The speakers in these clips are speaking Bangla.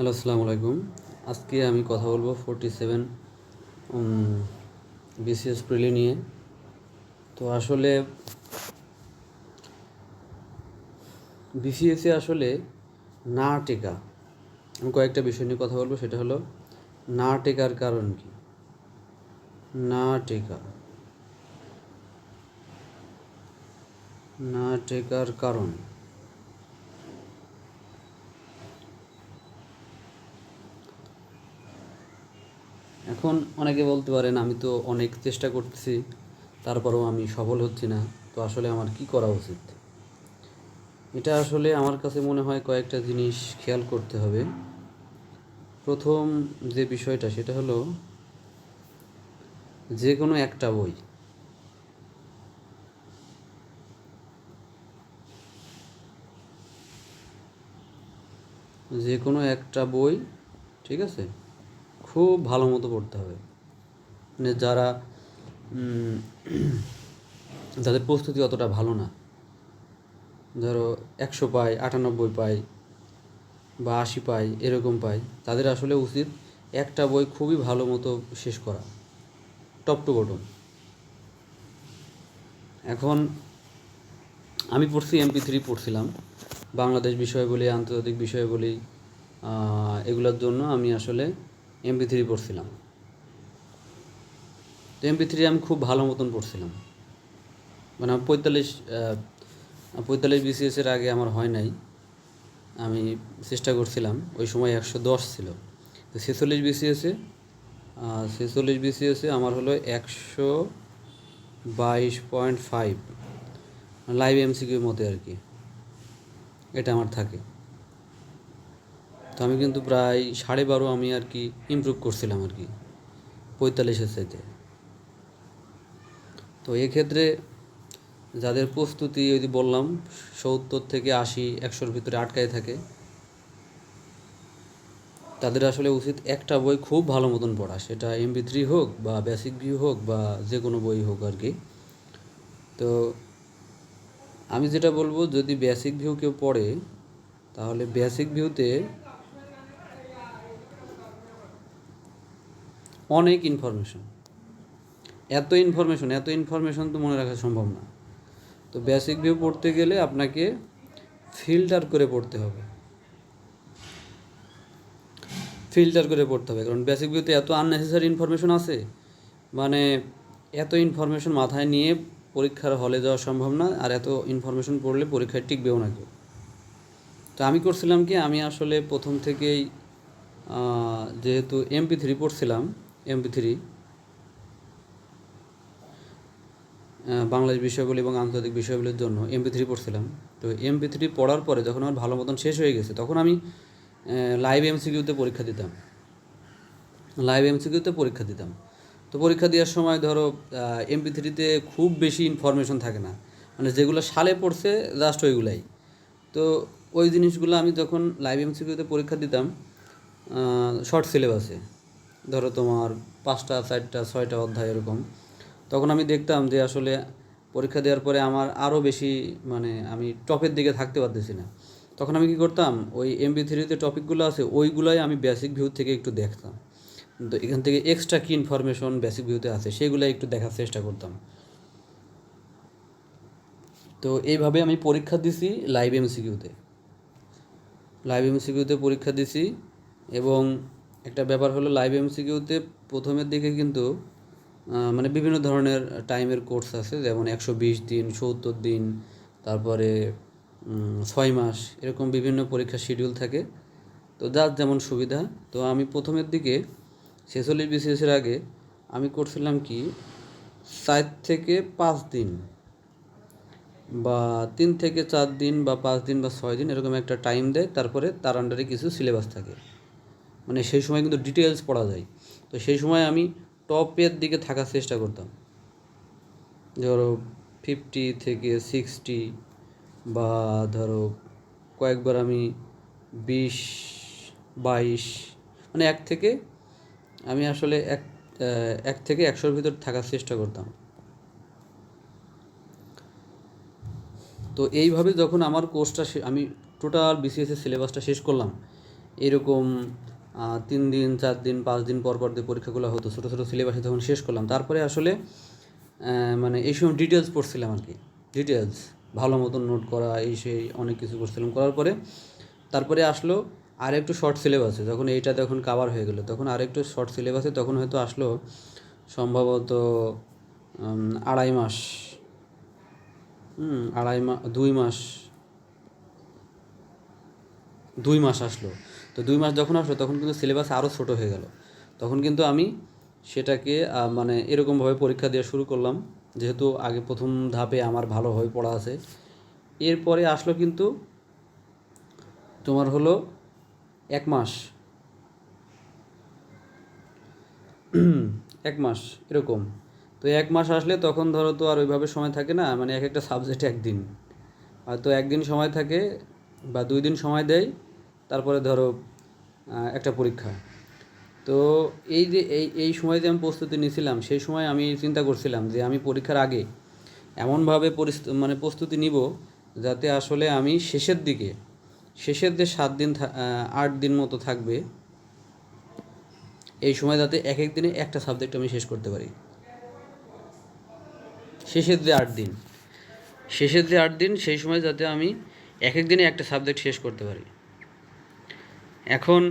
হ্যালো, আসসালামু আলাইকুম। আজকে আমি কথা বলব ফোরটি সেভেন বিসিএস প্রিলি নিয়ে। তো আসলে বিসিএসে আসলে না টেকা। আমি কয়েকটা বিষয় নিয়ে কথা বলব, সেটা হলো না টেকার কারণ কি? না টেকা। না টেকার কারণ। এখন অনেকে বলতে পারেন, আমি তো অনেক চেষ্টা করতেছি, তারপরেও আমি সফল হচ্ছি না। তো আসলে আমার কি করা উচিত? এটা আসলে আমার কাছে মনে হয় কয়েকটা জিনিস খেয়াল করতে হবে। প্রথম যে বিষয়টা, সেটা হলো যে কোনো একটা বই। যে কোনো একটা বই, ঠিক আছে? খুব ভালো মতো পড়তে হবে। মানে যারা যাদের প্রস্তুতি অতটা ভালো না, ধরো একশো পায়, আটানব্বই পায় বা আশি পায়, এরকম পায়, তাদের আসলে উচিত একটা বই খুবই ভালো মতো শেষ করা, টপ টু বটম। এখন আমি পড়ছি এমপি থ্রি পড়ছিলাম, বাংলাদেশ বিষয় বলি, আন্তর্জাতিক বিষয় বলি এগুলোর জন্য আমি আসলে এমপি থ্রি পড়ছিলাম। তো এমপি থ্রি আমি খুব ভালো মতন পড়ছিলাম। মানে আমার পঁয়তাল্লিশ পঁয়তাল্লিশ বিসিএসের আগে আমার হয় নাই। আমি চেষ্টা করছিলাম, ওই সময় একশো দশ ছিল। তো ছেচল্লিশ বিসিএসে ছেচল্লিশ বিসিএসে আমার হলো একশো বাইশ পয়েন্ট ফাইভ। লাইভ এমসিকিউর মতে আর কি। এটা আমার থাকে। তো আমি কিন্তু প্রায় সাড়ে বারো আমি আর কি ইমপ্রুভ করছিলাম আর কি, পঁয়তাল্লিশের চাইতে। তো এক্ষেত্রে যাদের প্রস্তুতি ওই বললাম, সত্তর থেকে আশি, একশোর ভিতরে আটকায় থাকে, তাদের আসলে উচিত একটা বই খুব ভালো মতন পড়া। সেটা এমবি থ্রি হোক বা বেসিক ভিউ হোক বা যে কোনো বই হোক আর কি। তো আমি যেটা বলব, যদি বেসিক ভিউ কেউ পড়ে, তাহলে বেসিক ভিউতে অনেক ইনফরমেশন এত ইনফরমেশন এত ইনফরমেশন তো মনে রাখা সম্ভব না। তো বেসিক ভিউ পড়তে গেলে আপনাকে ফিল্টার করে পড়তে হবে। ফিল্টার করে পড়তে হবে, কারণ বেসিক ভিউতে এত আননেসেসারি ইনফরমেশন আছে। মানে এত ইনফরমেশন মাথায় নিয়ে পরীক্ষার হলে যাওয়া সম্ভব না, আর এত ইনফরমেশন পড়লে পরীক্ষায় টিকবেও না কেউ। তো আমি করছিলাম কি, আমি আসলে প্রথম থেকেই যেহেতু এমপি থ্রি পড়ছিলাম এমপি থ্রি বাংলাদেশ বিষয়গুলি এবং আন্তর্জাতিক বিষয়গুলির জন্য এমপি থ্রি পড়ছিলাম। তো এমপি থ্রি পড়ার পরে যখন আমার ভালো মতন শেষ হয়ে গেছে, তখন আমি লাইভ এমসিকিউতে পরীক্ষা দিতাম। লাইভ এমসিকিউতে পরীক্ষা দিতাম। তো পরীক্ষা দেওয়ার সময় ধরো এমপি থ্রিতে খুব বেশি ইনফরমেশন থাকে না। মানে যেগুলো সালে পড়ছে জাস্ট ওইগুলাই। তো ওই জিনিসগুলো আমি যখন লাইভ এমসিকিউতে পরীক্ষা দিতাম শর্ট সিলেবাসে ধরো তোমার পাঁচটা, চারটা, ছয়টা অধ্যায় এরকম। তখন আমি দেখতাম যে আসলে পরীক্ষা দেওয়ার পরে আমার আরও বেশি মানে আমি টপের দিকে থাকতে পারতেছি না। তখন আমি কি করতাম, ওই এমবি থ্রিতে টপিকগুলো আছে, ওইগুলোই আমি বেসিক ভিউ থেকে একটু দেখতাম। তো এখান থেকে এক্সট্রা কী ইনফরমেশন বেসিক ভিউতে আছে সেগুলো একটু দেখার চেষ্টা করতাম। তো এইভাবে আমি পরীক্ষা দিছি লাইভ এমসিকিউতে লাইভ এমসিকিউতে পরীক্ষা দিছি এবং একটা ব্যাপার হলো লাইভ এমসিকিউতে প্রথমের দিকে কিন্তু মানে বিভিন্ন ধরনের টাইমের কোর্স আছে, যেমন একশো বিশ দিন, সত্তর দিন, তারপরে ছয় মাস, এরকম বিভিন্ন পরীক্ষার শিডিউল থাকে। তো যার যেমন সুবিধা, তো আমি প্রথমের দিকে ছেচল্লিশ বিসিএসের আগে আমি করছিলাম কি, চার থেকে পাঁচ দিন বা তিন থেকে চার দিন বা পাঁচ দিন বা ছয় দিন এরকম একটা টাইম দেয়, তারপরে তার আন্ডারে কিছু সিলেবাস থাকে। মানে সেই সময় কিন্তু ডিটেলস পড়া যায়। তো সেই সময় আমি টপের দিকে থাকার চেষ্টা করতাম। ধরো ফিফটি থেকে সিক্সটি বা ধরো কয়েকবার আমি বিশ, বাইশ মানে এক থেকে আমি আসলে এক এক থেকে একশোর ভিতর থাকার চেষ্টা করতাম। তো এইভাবে যখন আমার কোর্সটা আমি টোটাল বিসিএসের সিলেবাসটা শেষ করলাম, এরকম তিন দিন, চার দিন, পাঁচ দিন পর পর যে পরীক্ষাগুলো হতো, ছোটো ছোটো সিলেবাসে তখন শেষ করলাম। তারপরে আসলে মানে এই সময় ডিটেলস পড়ছিলাম আর কি। ডিটেলস ভালো মতন নোট করা, এই সেই অনেক কিছু করছিলাম করার পরে, তারপরে আসলো আর একটু শর্ট সিলেবাসে যখন এইটা তখন কাভার হয়ে গেলো। তখন আর একটু শর্ট সিলেবাসে তখন হয়তো আসলো সম্ভবত আড়াই মাস আড়াই মাস দুই মাস দুই মাস আসলো। তো দুই মাস যখন আসলো, তখন কিন্তু সিলেবাস আরও ছোটো হয়ে গেল। তখন কিন্তু আমি সেটাকে মানে এরকমভাবে পরীক্ষা দেওয়া শুরু করলাম। যেহেতু আগে প্রথম ধাপে আমার ভালোভাবে পড়া আছে। এরপরে আসলো কিন্তু তোমার হলো এক মাস। এক মাস, এরকম। তো এক মাস আসলে তখন ধরো তো আর ওইভাবে সময় থাকে না মানে এক একটা সাবজেক্ট একদিন। হয়তো একদিন সময় থাকে বা দুই দিন সময় দেয় তারপরে ধরো একটা পরীক্ষা। তো এই যে, এই এই সময় যে আমি প্রস্তুতি নিয়েছিলাম, সেই সময় আমি চিন্তা করছিলাম যে আমি পরীক্ষার আগে এমনভাবে মানে প্রস্তুতি নিব যাতে আসলে আমি শেষের দিকে, শেষের যে সাত দিন আট দিন মতো থাকবে, এই সময় যাতে এক এক দিনে একটা সাবজেক্ট আমি শেষ করতে পারি। শেষের যে আট দিন, শেষের যে আট দিন, সেই সময় যাতে আমি এক এক দিনে একটা সাবজেক্ট শেষ করতে পারি। এখন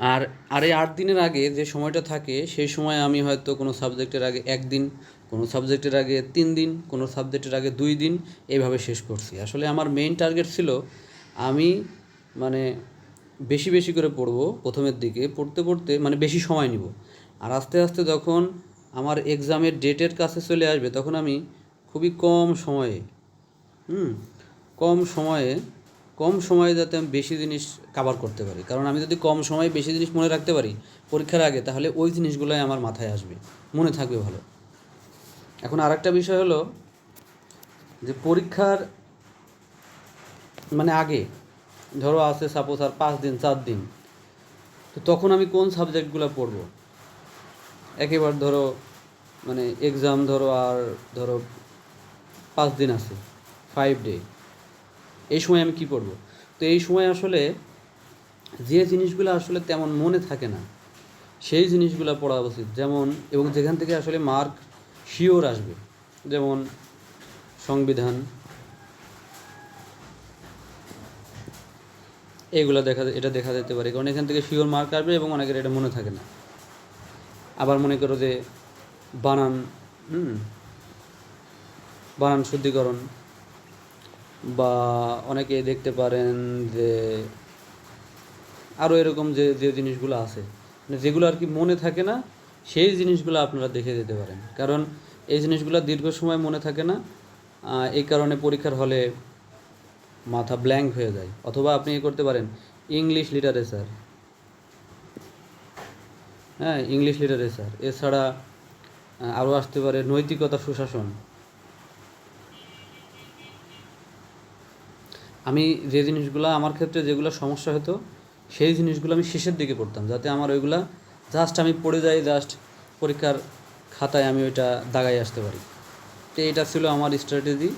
আর আর এই আট দিনের আগে যে সময়টা থাকে, সেই সময় আমি হয়তো কোনো সাবজেক্টের আগে একদিন, কোনো সাবজেক্টের আগে তিন দিন, কোনো সাবজেক্টের আগে দুই দিন এইভাবে শেষ করছি। আসলে আমার মেইন টার্গেট ছিল আমি মানে বেশি বেশি করে পড়ব প্রথমের দিকে, পড়তে পড়তে মানে বেশি সময় নিব। আর আস্তে আস্তে যখন আমার এক্সামের ডেটের কাছে চলে আসবে, তখন আমি খুবই কম সময়ে, হুম, কম সময়ে কম সময়ে যাতে আমি বেশি জিনিস কাভার করতে পারি। কারণ আমি যদি কম সময়ে বেশি জিনিস মনে রাখতে পারি পরীক্ষার আগে, তাহলে ওই জিনিসগুলোই আমার মাথায় আসবে। মনে থাকবে ভালো। এখন আরেকটা বিষয় হলো যে পরীক্ষার মানে আগে, ধরো আছে সাপোজ আর পাঁচ দিন, চার দিন, তো তখন আমি কোন সাবজেক্টগুলো পড়ব? একেবারে ধরো মানে এক্সাম ধরো আর ধরো পাঁচ দিন আছে ফাইভ ডে এই সময় আমি কি পড়ব তো এই সময় আসলে যে জিনিসগুলো আসলে তেমন মনে থাকে না, সেই জিনিসগুলো পড়া উচিত। যেমন, এবং যেখান থেকে আসলে মার্ক শিওর আসবে, যেমন সংবিধান এইগুলো দেখা এটা দেখা যেতে পারে। কারণ এখান থেকে শিওর মার্ক আসবে এবং অনেকের এটা মনে থাকে না। আবার মনে করো যে বানান, হুম, বানান শুদ্ধিকরণ বা অনেকে দেখতে পারেন যে আরও এরকম যে যে জিনিসগুলো আছে। মানে যেগুলো আর কি মনে থাকে না, সেই জিনিসগুলো আপনারা দেখে যেতে পারেন। কারণ এই জিনিসগুলো দীর্ঘ সময় মনে থাকে না এই কারণে পরীক্ষার হলে মাথা ব্ল্যাঙ্ক হয়ে যায়। অথবা আপনি এ করতে পারেন ইংলিশ লিটারেচার হ্যাঁ ইংলিশ লিটারেচার এছাড়া আরও আসতে পারে নৈতিকতা সুশাসন। আমি যে জিনিসগুলো আমার ক্ষেত্রে যেগুলো সমস্যা হতো, সেই জিনিসগুলো আমি শেষের দিকে পড়তাম যাতে আমার ওইগুলা জাস্ট আমি পড়ে যাই জাস্ট পরীক্ষার খাতায় আমি ওইটা দাগাই আসতে পারি। তো এটা ছিল আমার স্ট্র্যাটেজি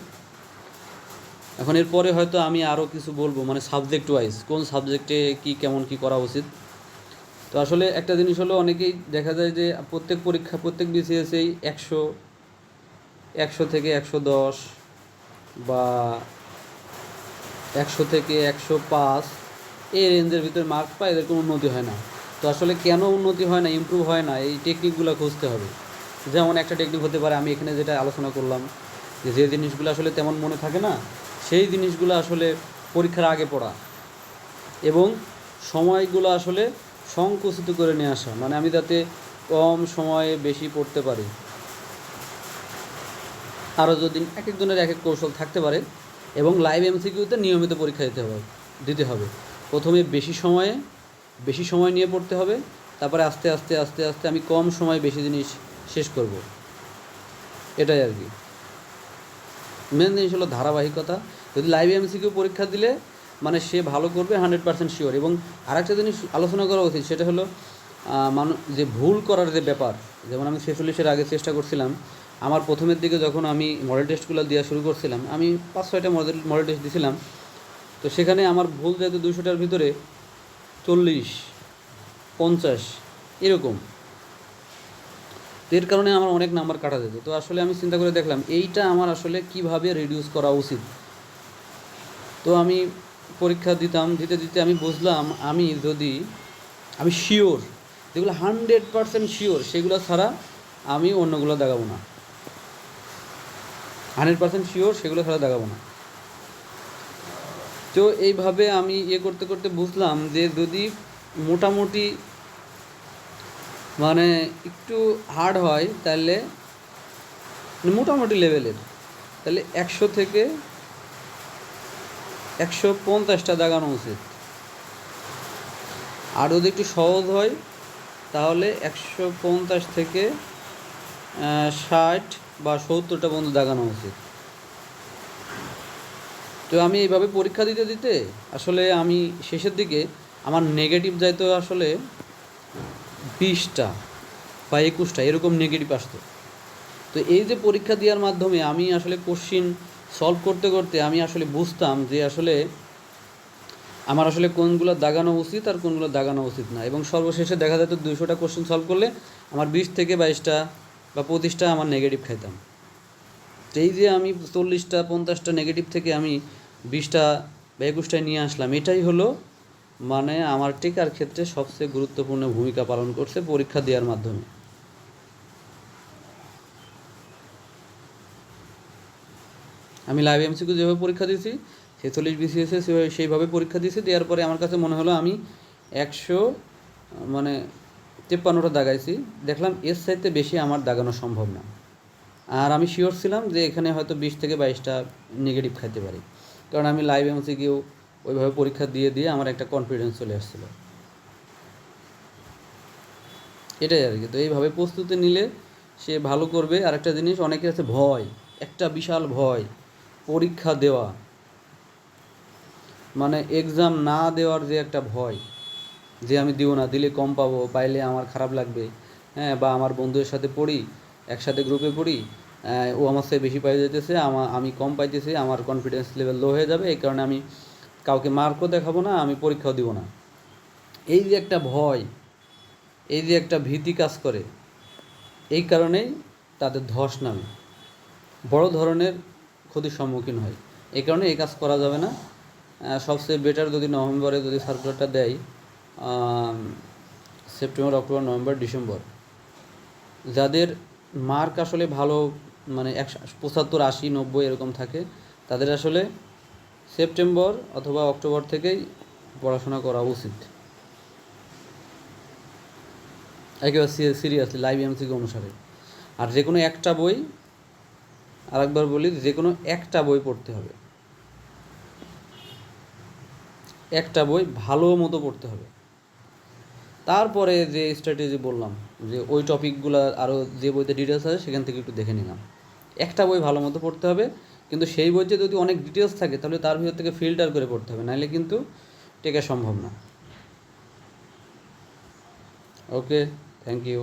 এখন এরপরে হয়তো আমি আরও কিছু বলব মানে সাবজেক্ট ওয়াইজ কোন সাবজেক্টে কি কেমন কি করা উচিত। তো আসলে একটা জিনিস হলো, অনেকেই দেখা যায় যে প্রত্যেক পরীক্ষা, প্রত্যেক বিসিএসেই একশো একশো থেকে একশো দশ বা একশো থেকে একশো পাঁচ, এই রেঞ্জের ভিতরে মার্ক পায় এদের কোনো উন্নতি হয় না। তো আসলে কেন উন্নতি হয় না ইমপ্রুভ হয় না, এই টেকনিকগুলো খুঁজতে হবে। যেমন একটা টেকনিক হতে পারে, আমি এখানে যেটা আলোচনা করলাম, যে যে জিনিসগুলো আসলে তেমন মনে থাকে না, সেই জিনিসগুলো আসলে পরীক্ষার আগে পড়া এবং সময়গুলো আসলে সংকুচিত করে নিয়ে আসা মানে আমি যাতে কম সময়ে বেশি পড়তে পারি। আরও যদি এক একজনের এক এক কৌশল থাকতে পারে এবং লাইভ এমসিকিউতে নিয়মিত পরীক্ষা দিতে হবে দিতে হবে। প্রথমে বেশি সময়ে, বেশি সময় নিয়ে পড়তে হবে, তারপরে আস্তে আস্তে আস্তে আস্তে আমি কম সময়ে বেশি জিনিস শেষ করব। এটাই আর কি। মেন জিনিস হলো ধারাবাহিকতা। যদি লাইভ এমসিকিউ পরীক্ষা দিলে মানে সে ভালো করবে হান্ড্রেড পার্সেন্ট শিওর এবং আরেকটা জিনিস আলোচনা করা উচিত, সেটা হলো মানুষ যে ভুল করার যে ব্যাপার, যেমন আমি ছেচল্লিশের আগে চেষ্টা করছিলাম আমার প্রথমের দিকে যখন আমি মডেল টেস্টগুলো দেওয়া শুরু করছিলাম, আমি পাঁচ ছয়টা মডেল মডেল টেস্ট দিয়েছিলাম তো সেখানে আমার ভুল যেহেতু দুশোটার ভিতরে চল্লিশ, পঞ্চাশ, এরকম। এর কারণে আমার অনেক নাম্বার কাটা যেত। তো আসলে আমি চিন্তা করে দেখলাম, এইটা আমার আসলে কীভাবে রিডিউস করা উচিত? তো আমি পরীক্ষা দিতাম, দিতে দিতে আমি বুঝলাম, আমি যদি, আমি শিওর যেগুলো হান্ড্রেড পারসেন্ট শিওর সেগুলো ছাড়া আমি অন্যগুলো দেখাবো না। হান্ড্রেড পার্সেন্ট শিওর সেগুলো ছাড়া দেখাবো না। তো এইভাবে আমি ইয়ে করতে করতে বুঝলাম যে যদি মোটামুটি মানে একটু হার্ড হয়, তাহলে মানে মোটামুটি লেভেলের তাহলে একশো থেকে একশো পঞ্চাশটা দাগানো উচিত। আর যদি একটু সহজ হয়, তাহলে একশো পঞ্চাশ থেকে ষাট বা সত্তরটা পর্যন্ত দাগানো উচিত। তো আমি এইভাবে পরীক্ষা দিতে দিতে আসলে আমি শেষের দিকে আমার নেগেটিভ যাইতো আসলে বিশটা বা একুশটা এরকম নেগেটিভ আসতো। তো এই যে পরীক্ষা দেওয়ার মাধ্যমে আমি আসলে কোশ্চিন সলভ করতে করতে আমি আসলে বুঝতাম যে আসলে আমার আসলে কোনগুলো দাগানো উচিত আর কোনগুলো দাগানো উচিত না। এবং সর্বশেষে দেখা যেত দুশোটা কোশ্চেন সলভ করলে আমার বিশ থেকে বাইশটা বা পঁচিশটা আমার নেগেটিভ খাইতাম। তো এই যে আমি চল্লিশটা, পঞ্চাশটা নেগেটিভ থেকে আমি বিশটা বা একুশটায় নিয়ে আসলাম, এটাই হলো মানে আমার টিকার ক্ষেত্রে সবচেয়ে গুরুত্বপূর্ণ ভূমিকা পালন করছে পরীক্ষা দেওয়ার মাধ্যমে। আমি লাইভ এমসিকিউ যেভাবে পরীক্ষা দিয়েছি, ছেচল্লিশ বিসিএসে সেভাবে সেইভাবে পরীক্ষা দিয়েছি, দেওয়ার পরে আমার কাছে মনে হলো আমি একশো মানে তেপ্পান্নটা দাগাইছি, দেখলাম এর চাইতে বেশি আমার দাগানো সম্ভব না। আর আমি শিওর ছিলাম যে এখানে হয়তো বিশ থেকে বাইশটা নেগেটিভ খাইতে পারি। কারণ আমি লাইভ এমসিকিউ ওইভাবে পরীক্ষা দিয়ে দিয়ে আমার একটা কনফিডেন্স চলে আসছিল। এটাই আর কি। তো এইভাবে প্রস্তুতি নিলে সে ভালো করবে। আর একটা জিনিস, অনেকের আছে ভয়, একটা বিশাল ভয়, পরীক্ষা দেওয়া। মানে এক্সাম না দেওয়ার যে একটা ভয়। যে আমি দিব না, দিলে কম পাবো, পাইলে আমার খারাপ লাগবে। হ্যাঁ বা আমার বন্ধুদের সাথে পড়ি, একসাথে গ্রুপে পড়ি ও আমার থেকে বেশি পাই যেতেছে আমার আমি কম পাইতেছি, আমার কনফিডেন্স লেভেল লো হয়ে যাবে, এই কারণে আমি কাউকে মার্কও দেখাবো না, আমি পরীক্ষাও দিব না। এই যে একটা ভয়, এই যে একটা ভীতি কাজ করে, এই কারণেই তাদের ধস নামে। বড় ধরনের ক্ষতির সম্মুখীন হয়। এই কারণে এই কাজ করা যাবে না। সবচেয়ে বেটার যদি নভেম্বরে যদি সার্কুলারটা দেয় সেপ্টেম্বর, অক্টোবর, নভেম্বর, ডিসেম্বর। যাদের মার্ক আসলে ভালো মানে একশো, পঁচাত্তর, আশি, নব্বই এরকম থাকে, তাদের আসলে সেপ্টেম্বর অথবা অক্টোবর থেকেই পড়াশোনা করা উচিত। একেবারে সিরিয়াসলি লাইভ এমসিকে অনুসারে। আর যে কোনো একটা বই, আরেকবার বলি, যে কোনো একটা বই পড়তে হবে। একটা বই ভালো মতো পড়তে হবে। তারপরে যে স্ট্র্যাটেজি বললাম, যে ওই টপিকগুলো আরও যে বইতে ডিটেলস আছে সেখান থেকে একটু দেখে নিলাম। একটা বই ভালো মতো পড়তে হবে, কিন্তু সেই বইতে যদি অনেক ডিটেলস থাকে, তাহলে তার ভিতর থেকে ফিল্টার করে পড়তে হবে, নাহলে কিন্তু টেকা সম্ভব না। Okay thank you